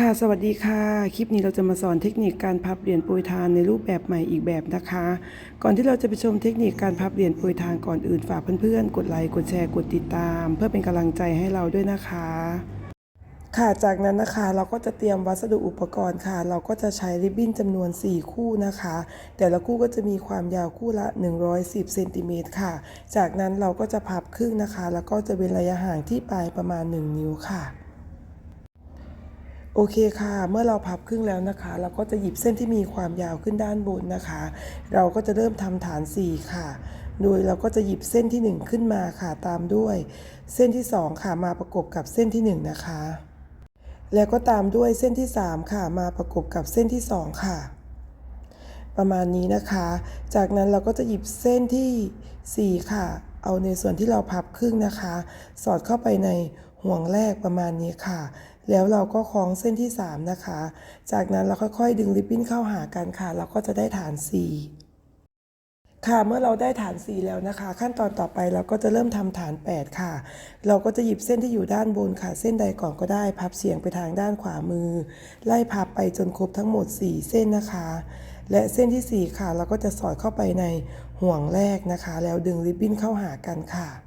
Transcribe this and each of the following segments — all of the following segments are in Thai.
ค่ะ สวัสดีค่ะ คลิปนี้เราจะมาสอนเทคนิคการพับเหรียญปรยทานในรูปแบบใหม่อีกแบบนะคะ ก่อนที่เราจะไปชมเทคนิคการพับเหรียญปรยทานก่อนอื่นฝากเพื่อนๆ กดไลค์ กดแชร์ กดติดตาม เพื่อเป็นกำลังใจให้เราด้วยนะคะ ค่ะ จากนั้นนะคะเราก็จะเตรียมวัสดุอุปกรณ์ค่ะ เราก็จะใช้ริบบิ้นจำนวน 4 คู่นะคะ แต่ละคู่ก็จะมีความยาวคู่ละ 110เซนติเมตรค่ะ จากนั้นเราก็จะพับครึ่งนะคะ แล้วก็จะเป็นระยะห่างที่ปลายประมาณ 1 นิ้วค่ะ โอเคค่ะ เมื่อเราพับครึ่งแล้วนะคะ เราก็จะหยิบเส้นที่มีความยาวขึ้นด้านบนนะคะ เราก็จะเริ่มทำฐาน 4 ค่ะ โดยเราก็จะหยิบเส้นที่ 1 ขึ้นมาค่ะตามด้วย เส้นที่ 2 ค่ะมาประกบกับเส้นที่ 1 นะคะ แล้วก็ตามด้วยเส้นที่ 3 ค่ะ มาประกบกับเส้นที่ 2 ค่ะ ประมาณนี้นะคะ จากนั้นเราก็จะหยิบเส้นที่ 4 ค่ะ เอาในส่วนที่เราพับครึ่งนะคะ สอดเข้าไปในห่วงแรกประมาณนี้ค่ะ แล้วเราก็คล้องเส้นที่ 3 นะคะ จากนั้นเราค่อยๆ ดึงริบบิ้นเข้าหากันค่ะ เราก็จะได้ฐาน 4 ค่ะ เมื่อเราได้ฐาน 4 แล้วนะคะ ขั้นตอนต่อไปเราก็จะเริ่มทำฐาน 8 ค่ะ เราก็จะหยิบเส้นที่อยู่ด้านบนค่ะ เส้นใดก่อนก็ได้พับเฉียงไปทางด้านขวามือ ไล่พับไปจนครบทั้งหมด 4 เส้นนะคะ และเส้นที่ 4 ค่ะ เราก็จะสอดเข้าไปในห่วงแรกนะคะ แล้วดึงริบบิ้นเข้าหากันค่ะ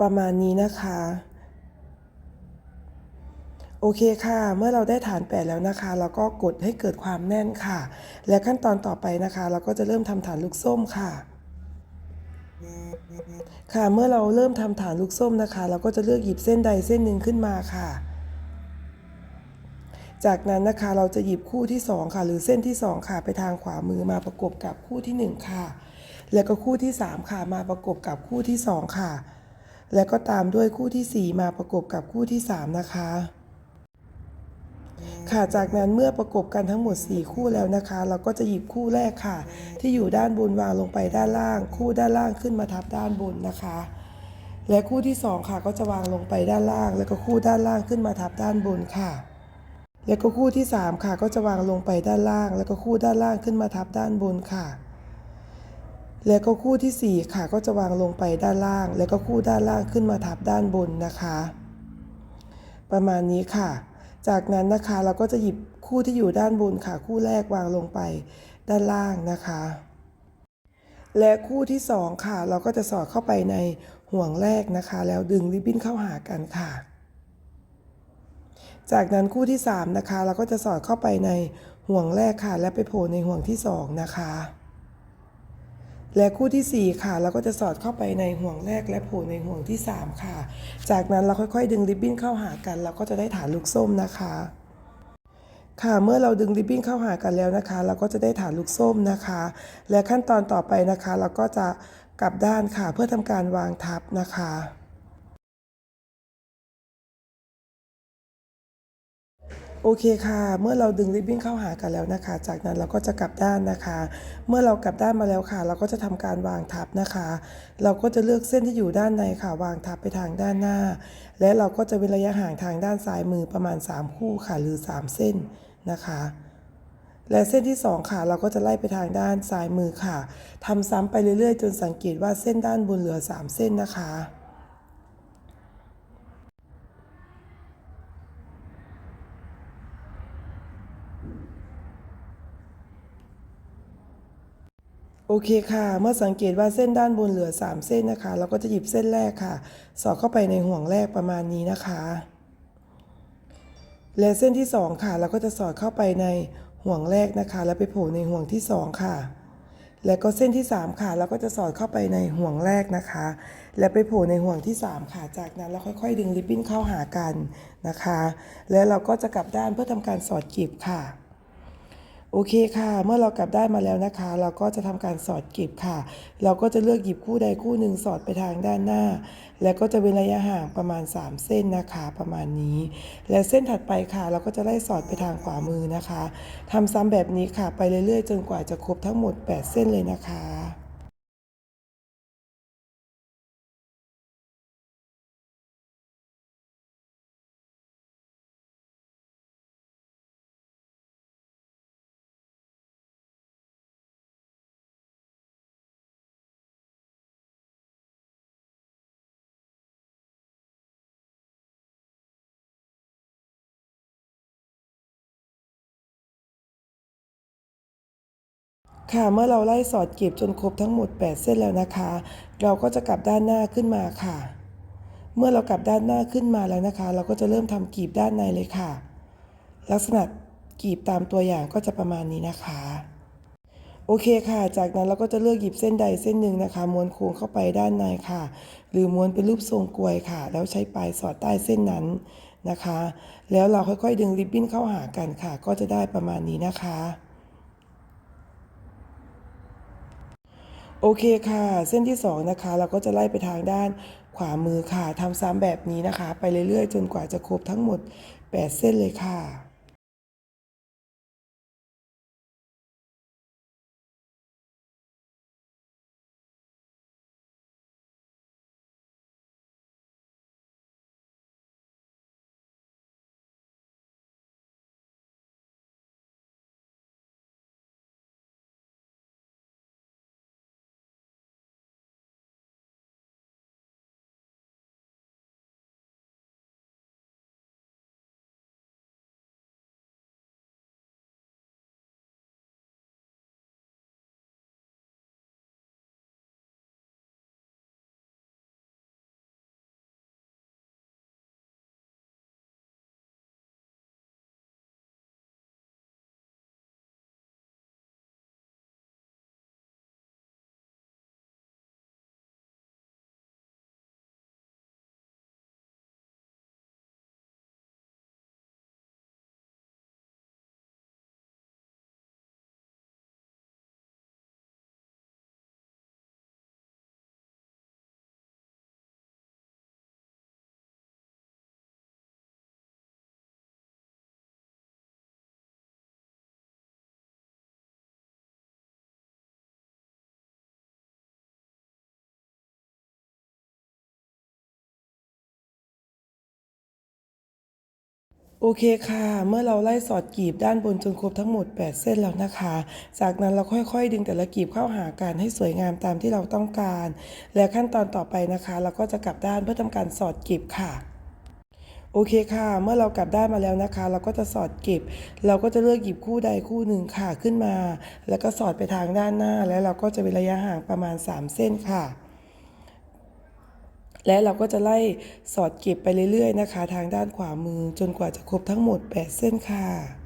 ประมาณนี้นะคะ โอเคค่ะ เมื่อเราได้ฐานแปดแล้วนะคะ เราก็กดให้เกิดความแน่นค่ะ และขั้นตอนต่อไปนะคะ เราก็จะเริ่มทำฐานลูกส้มค่ะค่ะเมื่อเราเริ่มทำฐานลูกส้มนะคะ เราก็จะเลือกหยิบเส้นใดเส้นหนึ่งขึ้นมาค่ะ จากนั้นนะคะเราจะหยิบคู่ที่ 2 ค่ะ หรือเส้นที่ 2 ค่ะ ไปทางขวามือมาประกบกับคู่ที่ 1 ค่ะ แล้วก็คู่ที่ 3 ค่ะ มาประกบกับคู่ที่ 2 ค่ะ แล้วก็ตามด้วยคู่ที่ 4 มาประกบกับคู่ที่ 3 นะคะ ค่ะจากนั้นเมื่อประกบกันทั้งหมด 4 คู่แล้วนะคะ เราก็จะหยิบคู่แรกค่ะ ที่อยู่ด้านบนวางลงไปด้านล่าง คู่ด้านล่างขึ้นมาทับด้านบนนะคะ และคู่ที่ 2 ค่ะก็จะวางลงไปด้านล่าง แล้วก็คู่ด้านล่างขึ้นมาทับด้านบนค่ะ แล้วก็คู่ที่ 3 ค่ะก็จะวางลงไปด้านล่าง แล้วก็คู่ด้านล่างขึ้นมาทับด้านบนค่ะ แล้วก็คู่ที่ 4 ค่ะ ก็จะวางลงไปด้านล่าง แล้วก็คู่ด้านล่างขึ้นมาทับด้านบนนะคะ ประมาณนี้ค่ะ จากนั้นนะคะเราก็จะหยิบคู่ที่อยู่ด้านบนค่ะ คู่แรกวางลงไปด้านล่างนะคะ และคู่ที่ 2 ค่ะ เราก็จะสอดเข้าไปในห่วงแรกนะคะ แล้วดึงริบบิ้นเข้าหากันค่ะ จากนั้นคู่ที่ 3 นะคะ เราก็จะสอดเข้าไปในห่วงแรกค่ะ และไปโผล่ในห่วงที่ 2 นะคะ และคู่ที่ 4 ค่ะ เราก็จะสอดเข้าไปในห่วงแรกและโผล่ในห่วงที่ 3 ค่ะ จากนั้นเราค่อยๆ ดึงริบบิ้นเข้าหากัน เราก็จะได้ฐานลูกส้มนะคะ ค่ะเมื่อเราดึงริบบิ้นเข้าหากันแล้วนะคะ เราก็จะได้ฐานลูกส้มนะคะ และขั้นตอนต่อไปนะคะ เราก็จะกลับด้านค่ะเพื่อทำการวางทับนะคะ โอเคค่ะ เมื่อเราดึงริบบิ้นเข้าหากันแล้วนะคะ จากนั้นเราก็จะกลับด้านนะคะ เมื่อเรากลับด้านมาแล้วค่ะ เราก็จะทำการวางทับนะคะ เราก็จะเลือกเส้นที่อยู่ด้านในค่ะ วางทับไปทางด้านหน้า และเราก็จะเว้นระยะห่างทางด้านซ้ายมือประมาณ 3 คู่ค่ะ หรือ 3 เส้นนะคะ และเส้นที่ 2 ค่ะ เราก็จะไล่ไปทางด้านซ้ายมือค่ะทำซ้ำไปเรื่อยๆ จนสังเกตว่าเส้นด้านบนเหลือ 3 เส้นนะคะ โอเคค่ะ เมื่อสังเกตว่าเส้นด้านบนเหลือ 3 เส้นนะคะ เราก็จะหยิบเส้นแรกค่ะ สอดเข้าไปในห่วงแรกประมาณนี้นะคะ และเส้นที่ 2 ค่ะ เราก็จะสอดเข้าไปในห่วงแรกนะคะ แล้วไปโผล่ในห่วงที่ 2 ค่ะ แล้วก็เส้นที่ 3 ค่ะ เราก็จะสอดเข้าไปในห่วงแรกนะคะ และไปโผล่ในห่วงที่ 3 ค่ะ จากนั้นเราค่อยๆ ดึงริบบิ้นเข้าหากันนะคะ แล้วเราก็จะกลับด้านเพื่อทำการสอดกลีบค่ะ โอเคค่ะ เมื่อเรากลับได้มาแล้วนะคะ เราก็จะทำการสอดเก็บค่ะ เราก็จะเลือกหยิบคู่ใดคู่หนึ่งสอดไปทางด้านหน้า แล้วก็จะเว้นระยะห่างประมาณ 3 เส้นนะคะ ประมาณนี้ และเส้นถัดไปค่ะ เราก็จะไล่สอดไปทางขวามือนะคะทำซ้ำแบบนี้ค่ะ ไปเรื่อยๆ จนกว่าจะครบทั้งหมด 8 เส้นเลยนะคะ ค่ะเมื่อเราไล่สอดเก็บจนครบทั้งหมด 8 เส้นแล้วนะคะ เราก็จะกลับด้านหน้าขึ้นมาค่ะ เมื่อเรากลับด้านหน้าขึ้นมาแล้วนะคะ เราก็จะเริ่มทำกลีบด้านในเลยค่ะ ลักษณะกลีบตามตัวอย่างก็จะประมาณนี้นะคะ โอเคค่ะ จากนั้นเราก็จะเลือกหยิบเส้นใดเส้นหนึ่งนะคะม้วนโค้งเข้าไปด้านในค่ะ หรือม้วนเป็นรูปทรงกลวยค่ะ แล้วใช้ปลายสอดใต้เส้นนั้นนะคะ แล้วเราค่อยๆ ดึงริบบิ้นเข้าหากันค่ะ ก็จะได้ประมาณนี้นะคะ โอเคค่ะ เส้นที่ 2 นะคะ เราก็จะไล่ไปทางด้านขวามือค่ะทำซ้ำแบบนี้นะคะ ไปเรื่อยๆ จนกว่าจะครบทั้งหมด 8 เส้นเลยค่ะ โอเคค่ะ เมื่อเราไล่สอดกลีบด้านบนจนครบทั้งหมด 8 เส้นแล้วนะคะ จากนั้นเราค่อยๆ ดึงแต่ละกลีบเข้าหากันให้สวยงามตามที่เราต้องการ และขั้นตอนต่อไปนะคะ เราก็จะกลับด้านเพื่อทำการสอดกลีบค่ะ โอเคค่ะ เมื่อเรากลับด้านมาแล้วนะคะ เราก็จะสอดเก็บเราก็จะเลือกหยิบคู่ใดคู่หนึ่งค่ะขึ้นมา แล้วก็สอดไปทางด้านหน้า แล้วเราก็จะเป็นระยะห่างประมาณ 3 เส้นค่ะ และเราก็จะไล่สอดเก็บไปเรื่อยๆนะคะ ทางด้านขวามือจนกว่าจะครบทั้งหมด 8 เส้นค่ะ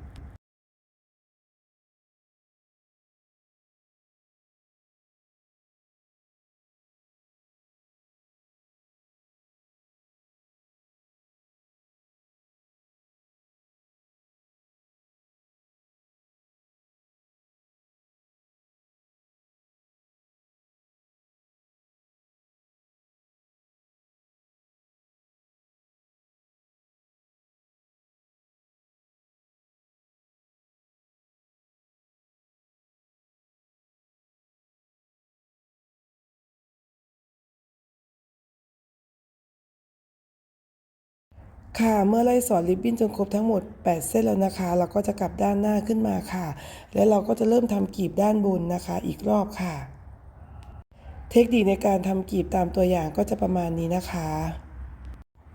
ค่ะ เมื่อไล่สอดริบบิ้นจนครบทั้งหมด 8 เส้นแล้วนะคะ เราก็จะกลับด้านหน้าขึ้นมาค่ะ และเราก็จะเริ่มทำกลีบด้านบนนะคะ อีกรอบค่ะ เทคนิคในการทำกลีบตามตัวอย่างก็จะประมาณนี้นะคะ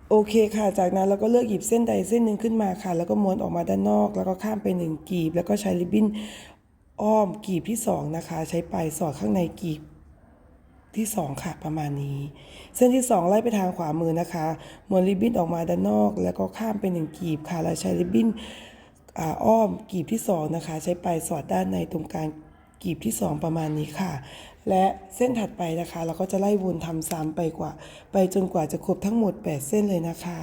โอเคค่ะ จากนั้นเราก็เลือกหยิบเส้นใดเส้นหนึ่งขึ้นมาค่ะ แล้วก็ม้วนออกมาด้านนอก แล้วก็ข้ามไปหนึ่งกลีบ แล้วก็ใช้ริบบิ้นอ้อมกลีบที่สองนะคะ ใช้ปลายสอดข้างในกลีบ ที่ 2 ค่ะ ประมาณนี้ เส้นที่ 2 ไล่ไปทางขวามือนะคะม้วนริบบิ้นออกมาด้านนอก แล้วก็ข้ามไปหนึ่งกลีบค่ะแล้วใช้ริบบิ้นอ้อมกลีบที่ 2 นะคะ ใช้ปลายสอดด้านในตรงกลางกลีบที่ 2 ประมาณนี้ค่ะ และเส้นถัดไปนะคะ เราก็จะไล่วนทำซ้ำไปกว่า ไปจนกว่าจะครบทั้งหมด 8 เส้นเลยนะคะ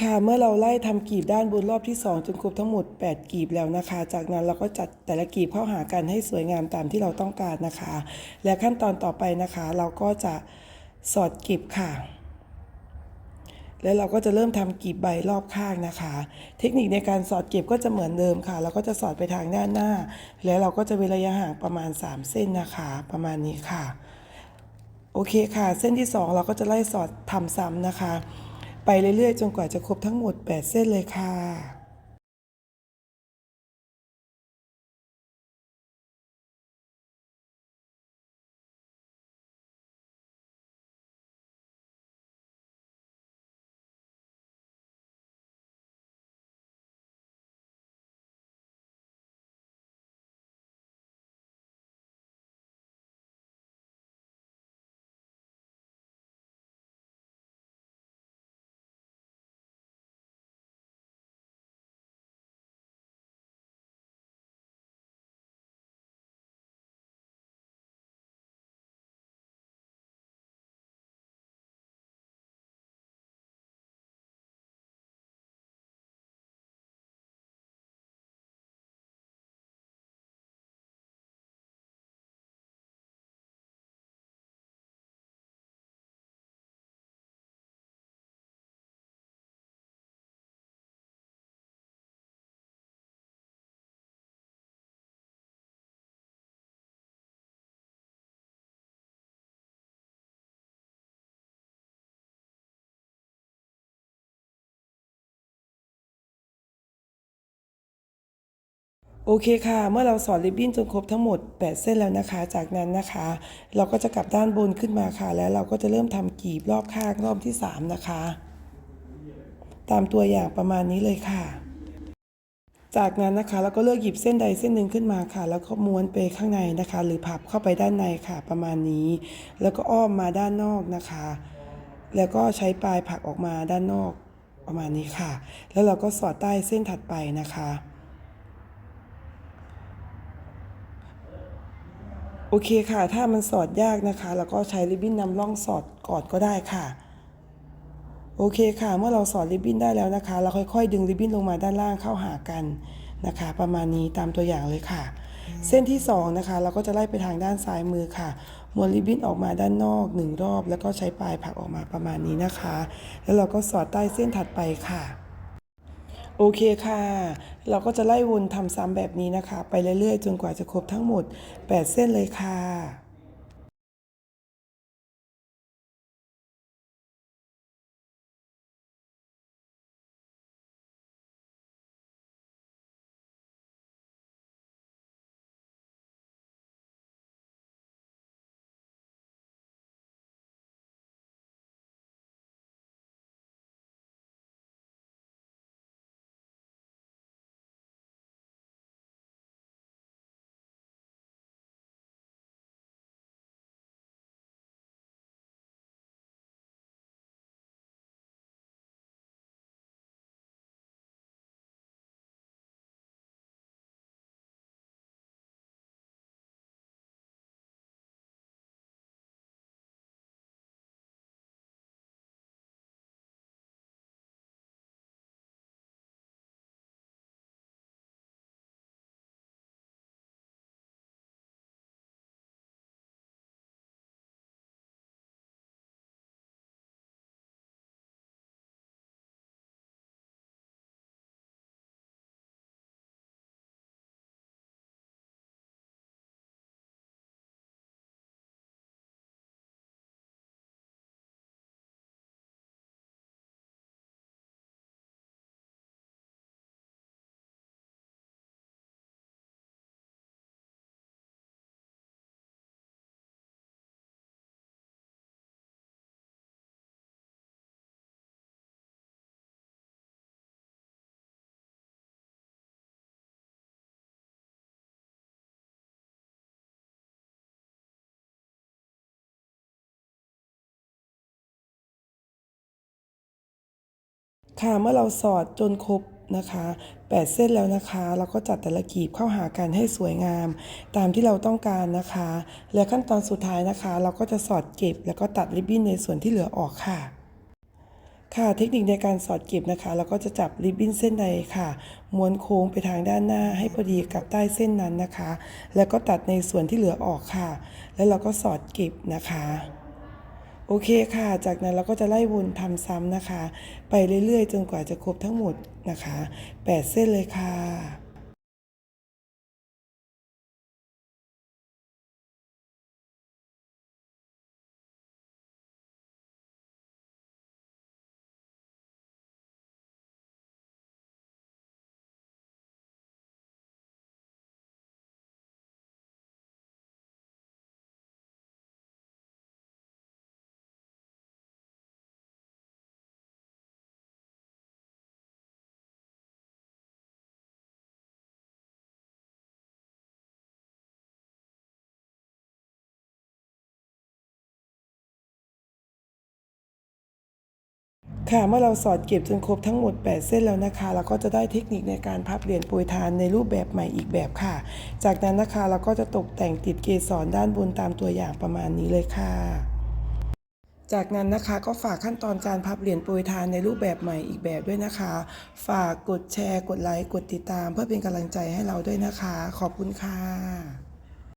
ค่ะเมื่อเราไล่ทำกีบด้านบนรอบที่ 2 จนครบทั้งหมด 8 กีบแล้วนะคะ จากนั้นเราก็จัดแต่ละกีบเข้าหากันให้สวยงามตามที่เราต้องการนะคะ และขั้นตอนต่อไปนะคะ เราก็จะสอดกีบค่ะ แล้วเราก็จะเริ่มทำกีบใบรอบข้างนะคะ เทคนิคในการสอดเก็บก็จะเหมือนเดิมค่ะ เราก็จะสอดไปทางด้านหน้า แล้วเราก็จะเว้นระยะห่างประมาณ 3 เส้นนะคะ ประมาณนี้ค่ะ โอเคค่ะ เส้นที่ 2 เราก็จะไล่สอดทำซ้ำนะคะ ไปเรื่อยๆ จนกว่าจะครบทั้งหมด 8 เส้นเลยค่ะ โอเคค่ะ เมื่อเราสอดริบบิ้นจนครบทั้งหมด 8 เส้นแล้วนะคะ จากนั้นนะคะ เราก็จะกลับด้านบนขึ้นมาค่ะ แล้วเราก็จะเริ่มทำกีบรอบข้างรอบที่ 3 นะคะ ตามตัวอย่างประมาณนี้เลยค่ะ จากนั้นนะคะเราก็เลือกหยิบเส้นใดเส้นหนึ่งขึ้นมาค่ะ แล้วก็ม้วนไปข้างในนะคะ หรือพับเข้าไปด้านในค่ะ ประมาณนี้ แล้วก็อ้อมมาด้านนอกนะคะ แล้วก็ใช้ปลายผักออกมาด้านนอกประมาณนี้ค่ะ แล้วเราก็สอดใต้เส้นถัดไปนะคะ โอเคค่ะ ถ้ามันสอดยากนะคะ แล้วก็ใช้ริบบิ้นนำร่องสอดกอดก็ได้ค่ะ โอเคค่ะ เมื่อเราสอดริบบิ้นได้แล้วนะคะ เราค่อยๆ ดึงริบบิ้นลงมาด้านล่างเข้าหากันนะคะ ประมาณนี้ตามตัวอย่างเลยค่ะ เส้นที่สองนะคะ เราก็จะไล่ไปทางด้านซ้ายมือค่ะม้วนริบบิ้นออกมาด้านนอกหนึ่งรอบ แล้วก็ใช้ปลายผักออกมาประมาณนี้นะคะ แล้วเราก็สอดใต้เส้นถัดไปค่ะ โอเคค่ะ เราก็จะไล่วนทำซ้ำแบบนี้นะคะ ไปเรื่อยๆ จนกว่าจะครบทั้งหมด 8 เส้นเลยค่ะ ค่ะเมื่อเราสอดจนครบนะคะ8เส้นแล้วนะคะ เราก็จัดแต่ละกีบเข้าหากันให้สวยงาม ตามที่เราต้องการนะคะและขั้นตอนสุดท้ายนะคะ เราก็จะสอดเก็บ แล้วก็ตัดริบบิ้นในส่วนที่เหลือออกค่ะ ค่ะเทคนิคในการสอดเก็บนะคะ เราก็จะจับริบบิ้นเส้นใดค่ะ ม้วนโค้งไปทางด้านหน้าให้พอดีกับใต้เส้นนั้นนะคะ แล้วก็ตัดในส่วนที่เหลือออกค่ะ แล้วเราก็สอดเก็บนะคะ โอเคค่ะ จากนั้นเราก็จะไล่วนทำซ้ำนะคะ ไปเรื่อยๆ จนกว่าจะครบทั้งหมดนะคะ 8 เส้นเลยค่ะ ค่ะเมื่อเราสอดเก็บจนครบทั้งหมด 8 เส้นแล้วนะคะ เราก็จะได้เทคนิคในการพับเหรียญโปรยทานในรูปแบบใหม่อีกแบบค่ะ จากนั้นนะคะเราก็จะตกแต่งติดเกสรด้านบนตามตัวอย่างประมาณนี้เลยค่ะ จากนั้นนะคะก็ฝากขั้นตอนการพับเหรียญโปรยทานในรูปแบบใหม่อีกแบบด้วยนะคะ ฝากกดแชร์ กดไลค์ กดติดตาม เพื่อเป็นกำลังใจให้เราด้วยนะคะ ขอบคุณค่ะ